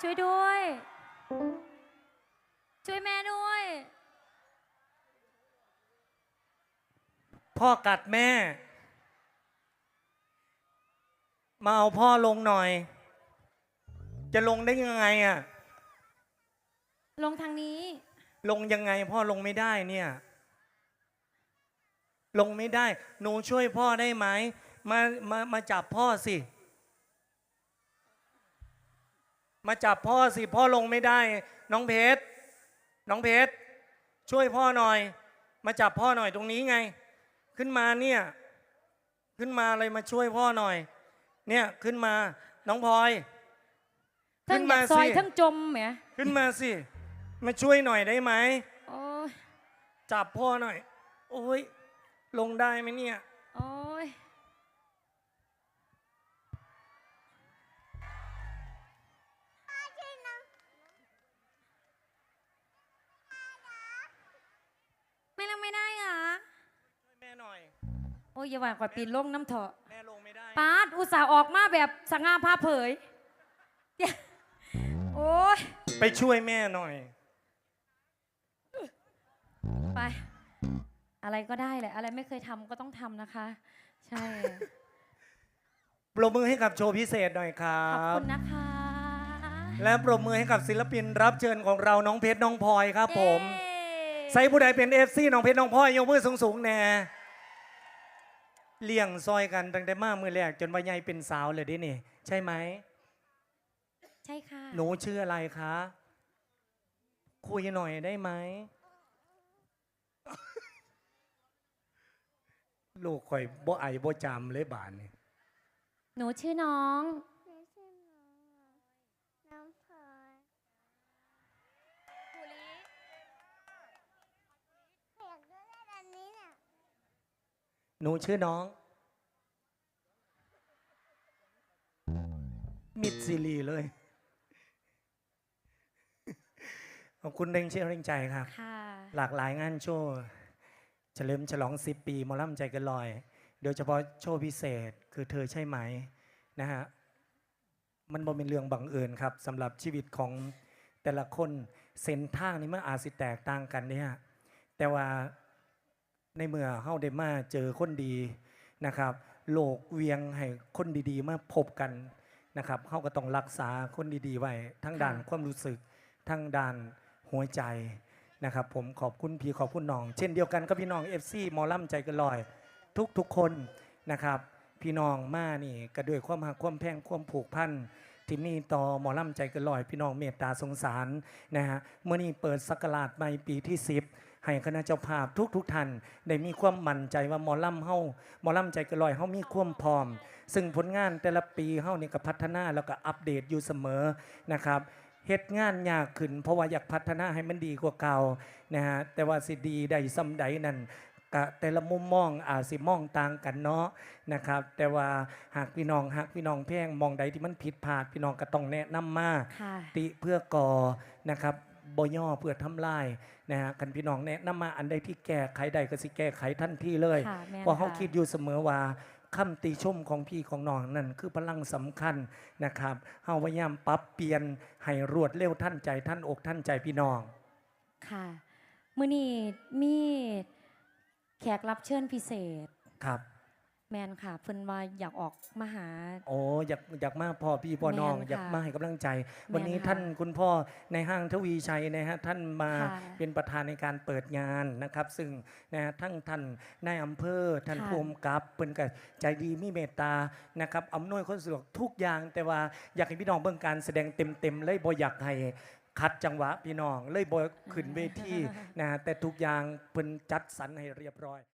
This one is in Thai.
ช่วยด้วย ช่วยแม่ด้วย พ่อกัดแม่ มาเอาพ่อลงหน่อย จะลงได้ยังไงอะลงทางนี้ ลงยังไงพ่อลงไม่ได้เนี่ย ลงไม่ได้ หนูช่วยพ่อได้ไหม มา มา มาจับพ่อสิ มาจับพ่อสิพ่อลงไม่ได้ น้องเพชรน้องเพชรช่วยพ่อหน่อย มาจับพ่อหน่อยตรงนี้ไง ขึ้นมาเนี่ย ขึ้นมาเลยมาช่วยพ่อหน่อย เนี่ยขึ้นมาน้องพลอย ทั้ขึ้งนอยามากซอยสิ ทั้งจมแหมขึ้นมาสิ มาช่วยหน่อยได้ไหม โอ้ยจับพ่อหน่อย โอ้ย ลงได้ไหมเนี่ยโอ้ยไม่ลงไม่ได้เหรอ ช่วยแม่หน่อย โอ้ยอย่าว่ากว่าปีนลงน้ำเถอะแม่ลงไม่ได้ ปาดอุตส่าห์ออกมาแบบสง่าผ่าเผยเดี๋ยวโอ้ยไปช่วยแม่หน่อย ไป อะไรก็ได้แหละ อะไรไม่เคยทำก็ต้องทำนะคะ ใช่ ปรบมือให้กับโชว์พิเศษหน่อยครัขอบบคุณนะคะ และปรบมือให้กับศิลปินรับเชิญของเราน้องเพชรน้องพลอยครับผม เย้ ใส่ผู้ใดเป็นเอฟซีน้องเพชรน้องพลอยยกมือสูงๆแน่ เลี้ยงซอยกันตั้งแต่มามือแรกจนวัยใหญ่เป็นสาวเลยดินี่ ใช่ไหมใช่ค่ะ หนูชื่ออะไรคะ คุยหน่อยได้ไหมลูกข่อยบ่ไอบ่จำเลยบานนี่หนูชื่อน้อง หนูชื่อน้องน้องพลอยอยากดูเล่นอันนี้น่ะ หนูชื่อน้อง มิดซิลีเลย ขอบคุณเร่งเชื่อเร่งใจครับ ค่ะหลากหลายงานโชว์เฉลิมฉลอง 10 ปีหมอลำใจเกันลอย โดยเฉพาะโชว์พิเศษคือเธอใช่ไหมนะฮะ มันบ่เป็นเรื่องบังเอิญครับสำหรับชีวิตของแต่ละคนเส้นทางนี้มันอาจสิแตกต่างกันเนี่ย แต่ว่า ในเมื่อเฮาได้มาเจอคนดีนะครับโลกเวียงให้คนดีๆ มาพบกันนะครับเฮาก็ต้องรักษาคนดีๆ ไว้ทั้งด้านค่ะความรู้สึกทั้งด้านหัวใจนะครับ ผมขอบคุณพี่ขอบคุณน้อง เช่นเดียวกันกับพี่น้อง FC หมอลำใจเกันลอย ทุกๆคนนะครับ พี่น้องมานี่ก็ด้วยความหักความแพงความผูกพัน ที่มีต่อหมอลำใจเกันลอยพี่น้องเมตตาสงสารนะฮะเมื่อนี้เปิดสักราชใหม่ปีที่ 10 ให้คณะเจ้าภาพทุกๆท่านได้มีความมั่นใจว่าหมอลำเฮาหมอลำใจเกันลอยเฮามีความพร้อม ซึ่งผลงานแต่ละปีเฮานี่ก็พัฒนาแล้วก็อัปเดตอยู่เสมอนะครับเฮ็ดงานยากขึ้น เพราะว่าอยากพัฒนาให้มันดีกว่าเก่านะฮะแต่ว่าสิดีได้ซ้ำใดนั่น กะแต่ละมุมมองอาจสิมองต่างกันเนาะนะครับ แต่ว่าหากพี่น้องหากพี่น้องแพงมองใดที่มันผิดพลาดพี่น้องก็ต้องแนะนำมาค่ะติเพื่อก่อนะครับบย่อเพื่อทำลายนะฮะกันพี่น้องแนะนำมาอันใดที่แก้ไขใดก็สิแก้ไขทันทีเลยค่ะแม่นเพราะเขาค่ะคิดอยู่เสมอว่าคำติชมของพี่ของน้องนั่นคือพลังสำคัญนะครับเฮาพยายามปรับเปลี่ยนให้รวดเร็วท่านใจท่านอกท่านใจพี่น้อง ค่ะ มือนี้มี แขกรับเชิญพิเศษ ครับ แมนค่ะ เพิ่นว่าอยากออกมาหา โอ้อยากอยากมาพ่อพี่พ่อน้อง แม่นค่ะอยากมาให้กำลังใจแม่นวันนี้ค่ะท่านคุณพ่อในห้างทวีชัยนะฮะท่านมาค่ะเป็นประธานในการเปิดงานนะครับ ซึ่งนะฮะทั้งท่านนายอำเภอท่านค่ะ ภูมิกับเปิ้นก็ใจดีมีเมตตานะครับอำนวยความสะดวกทุกอย่างแต่ว่าอยากให้พี่น้องเบิ่งการแสดงเต็มๆเลยบ่อยากให้ ขัดจังหวะพี่น้อง เลยบ่ขึ้นเวทีนะฮะแต่ทุกอย่างเพิ่นจัดสรรให้เรียบร้อย